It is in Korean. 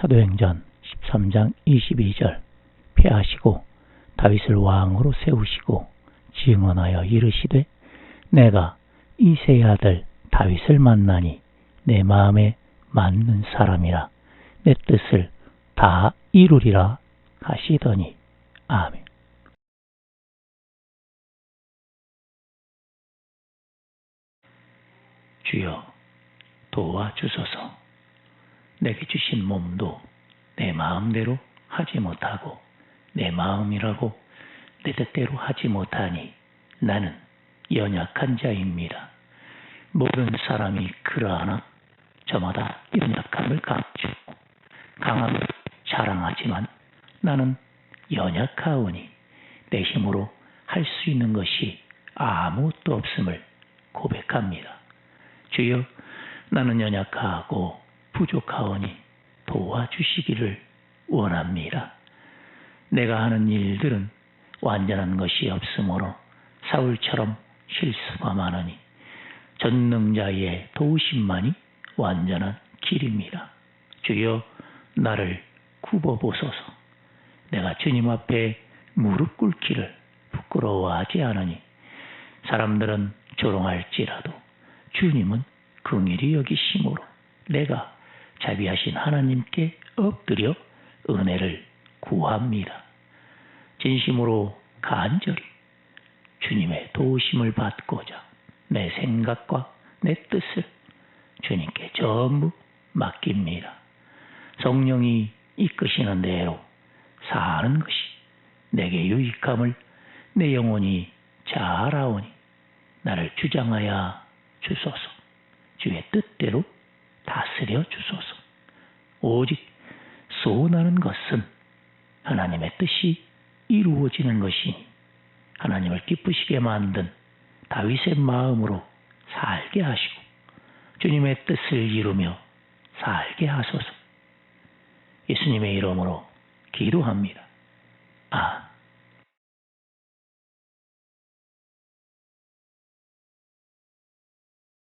사도행전 13장 22절 패하시고 다윗을 왕으로 세우시고 증언하여 이르시되 내가 이세의 아들 다윗을 만나니 내 마음에 맞는 사람이라 내 뜻을 다 이루리라 하시더니 아멘. 주여 도와주소서 내게 주신 몸도 내 마음대로 하지 못하고 내 마음이라고 내 뜻대로 하지 못하니 나는 연약한 자입니다. 모든 사람이 그러하나 저마다 연약함을 감추고 강함을 자랑하지만 나는 연약하오니 내 힘으로 할 수 있는 것이 아무것도 없음을 고백합니다. 주여 나는 연약하고 부족하오니 도와주시기를 원합니다. 내가 하는 일들은 완전한 것이 없으므로 사울처럼 실수가 많으니 전능자의 도우심만이 완전한 길입니다. 주여 나를 굽어보소서. 내가 주님 앞에 무릎 꿇기를 부끄러워하지 않으니 사람들은 조롱할지라도 주님은 긍일이 여기심으로 내가 자비하신 하나님께 엎드려 은혜를 구합니다. 진심으로 간절히 주님의 도우심을 받고자 내 생각과 내 뜻을 주님께 전부 맡깁니다. 성령이 이끄시는 대로 사는 것이 내게 유익함을 내 영혼이 잘 아오니 나를 주장하여 주소서 주의 뜻대로 다스려 주소서. 오직 소원하는 것은 하나님의 뜻이 이루어지는 것이니 하나님을 기쁘시게 만든 다윗의 마음으로 살게 하시고 주님의 뜻을 이루며 살게 하소서. 예수님의 이름으로 기도합니다.